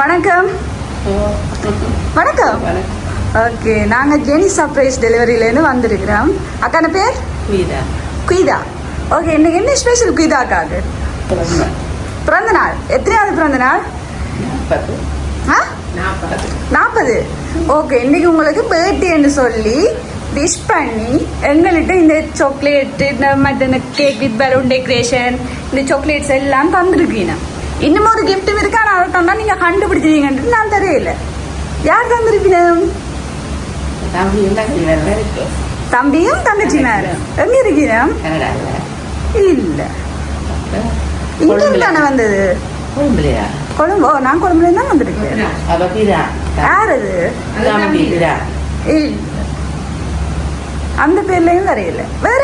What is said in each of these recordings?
வணக்கம். வணக்கம். ஓகே நாங்கள் ஜெனி சர்ப்ரைஸ் டெலிவரியிலேருந்து வந்திருக்கிறோம். அக்கான பேர்? வீடா குயிதா. ஓகே இன்னைக்கு என்ன ஸ்பெஷல் குயிதா அக்காக்கு பிறந்த நாள் எத்தனையாவது பிறந்த நாள் நாற்பது. ஆ? நாற்பது. ஓகே இன்னைக்கு உங்களுக்கு பர்த்டேன்னு சொல்லி விஷ் பண்ணி எங்கள்கிட்ட இந்த சாக்லேட் இந்த மற்ற இந்த கேக் வித் பலூன் டெக்கரேஷன் இந்த சாக்லேட்ஸ் எல்லாம் தந்துருக்கீங்க. இன்னும் ஒரு கிஃப்ட்டும் இருக்கு? ஆனால் அதை தந்தா நீங்கள் கண்டுபிடிச்சிருக்கீங்கன்ட்டு நான் தெரியல. யார் இருக்கு. தம்பியும் தங்கச்சினாரும் எங்க கனடாவில் இல்ல. இங்கே தானே வந்தது? கொழும்புலையா? கொழும்போ. நான் கொழும்புல தான் வந்திருக்கேன். யார் அது? அந்த பேர்லயும் தெரியல வேற?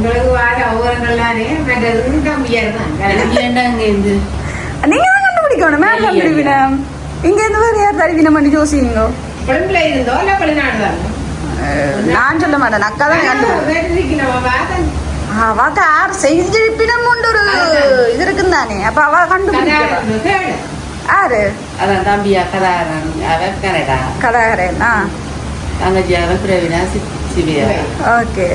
எங்களுக்கு வார ஒவ்வொருங்களானே மற்றது தம்பியார் தான் நீங்க தான் கண்டுபிடிக்கணும் மேம் கண்டுபிடிக்கணும் இங்க இருந்து வேற யார் தருவினம் பண்ணி யோசிங்க குழம்புல இருந்தோ இல்ல வெளிநாடு தான் நான் சொல்ல மாட்டேன் அக்கா தான் கண்டுபிடிக்கணும் அவாக்கு யார் செஞ்சிருப்பினம் உண்டு ஒரு இது இருக்குன்னு தானே அப்ப அவ கண்டுபிடிக்கணும் அதான் தம்பியா அவ கதாகரன் ஆ தங்கச்சி அவன் பிரவீனா சி- சிவியா ஓகே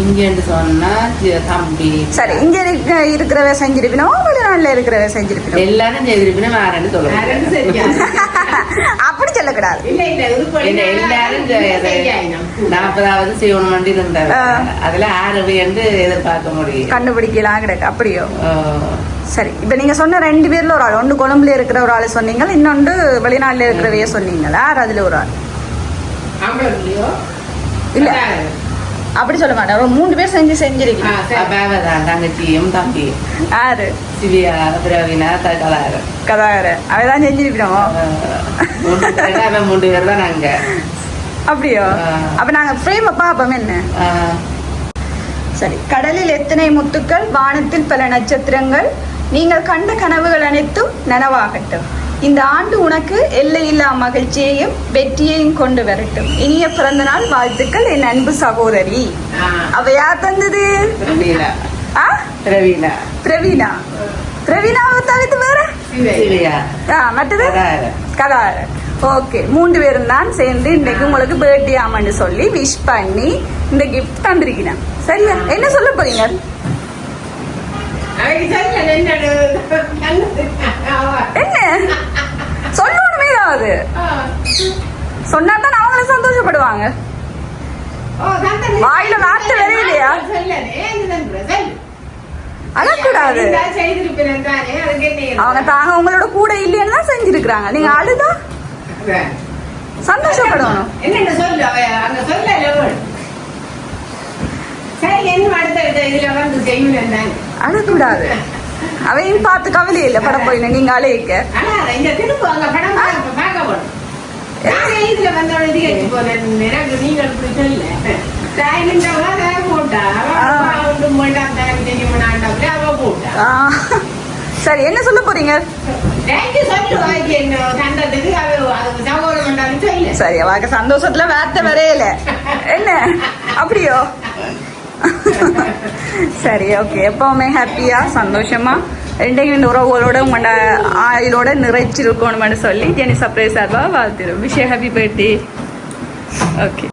இங்கேன்னு சொன்னா சி- தம்பி. சரி இங்க இருக்க இருக்கிறவ செஞ்சிருப்பினோ வெளிநாட்டுல இருக்கிறவ செஞ்சிருப்பினோ? எல்லாரும் செய்திருப்பினா வேறன்னு சொல்லுவேன் அப்படி சொல்லக்கூடாது. இல்ல இல்ல என்ன எல்லாரும் நாற்பதாவது செய்யணும் வண்டி இருந்தவ ஆ. அதுல ஆறு என்று எதிர்பார்க்க முடியும். கண்டுபிடிக்கலாம் கிடக்கு. அப்படியோ. சரி இப்போ நீங்க சொன்ன ரெண்டு பேர்ல ஒரு ஆள் ஒன்று கொழும்புல இருக்கிற ஒரு ஆள் சொன்னீங்க இன்னொன்று வெளிநாட்டுல இருக்கிறவையே சொன்னீங்களா அதுல ஒரு ஆள். ஆம்பளையோ இல்ல. அப்படி சொல்ல மாட்டேன். ஒரு மூணு பேர் செஞ்சு அவதான் தங்கச்சியும் தம்பி யாரு? சிவியா பிரவீனா தகலாறு கதாகர அவைதான் செஞ்சிருக்கிறோம் மூன்று பேர். தான் நாங்க. அப்படியோ. அப்ப நாங்க ஃப்ரேம் பார்ப்போம் என்ன? சரி. கடலில் எத்தனை முத்துக்கள் வானத்தில் பல நட்சத்திரங்கள்? நீங்கள் கண்ட கனவுகள் அனைத்தும் நனவாகட்டும். இந்த ஆண்டு உனக்கு எல்லையில்லா மகிழ்ச்சியையும் வெற்றியையும் கொண்டு வரட்டும். இனிய பிறந்த நாள் வாழ்த்துக்கள் என் அன்பு சகோதரி. அவ யார் தந்தது? பிரவீனா ஆ? பிரவீனா பிரவீனா பிரவீனாவை தவிர்த்து வேற? மற்றது? கதாறு கதார ஓகே மூன்று பேரும் தான் சேர்ந்து இன்னைக்கு உங்களுக்கு பர்த்டே ஆமான்னு சொல்லி விஷ் பண்ணி இந்த கிஃப்ட் தந்திருக்கிறேன். சரியா? என்ன சொல்ல போறீங்க? ஏதாவது சொன்னா தான் அவங்களும் சந்தோஷப்படுவாங்க. வாயில வார்த்தை வெளியிலையா? அழக்கூடாது. அவங்க தாங்க உங்களோட கூட தான் செஞ்சிருக்கிறாங்க. நீங்க அழுதா? சந்தோஷப்படணும். சொல்லு அங்க சொல்ல சரி என்ன அடுத்த இதுல வந்து செய்யணும் தானே அழக்கூடாது. அவையும் பார்த்து கவலை இல்லை படம் போயின நீங்க அழைக்க நானே இதுல எனக்கு நீங்கள் இப்படி சொல்ல தாய் நின்றவங்க அதை போட்டா. ஆ. அவ ஒன்றும் வேண்டாம் தனக்கு செய்ய வேண்டாம் அவ போட்டா. ஆ, சரி என்ன சொல்ல போறீங்க? சரி அவக்கு சந்தோஷத்துல வார்த்தை வரையல. என்ன? அப்படியோ? சரி ஓகே எப்பவுமே ஹாப்பியா சந்தோஷமா? ரெண்டையும் இந்த உறவுகளோட உங்களோட ஆயிலோட நிறைச்சிருக்கணும்னு சொல்லி ஜெனி சர்ப்ரைஸ் சார்பாக வாழ்த்துரும் விஷய ஹாப்பி பர்த்டே ஓகே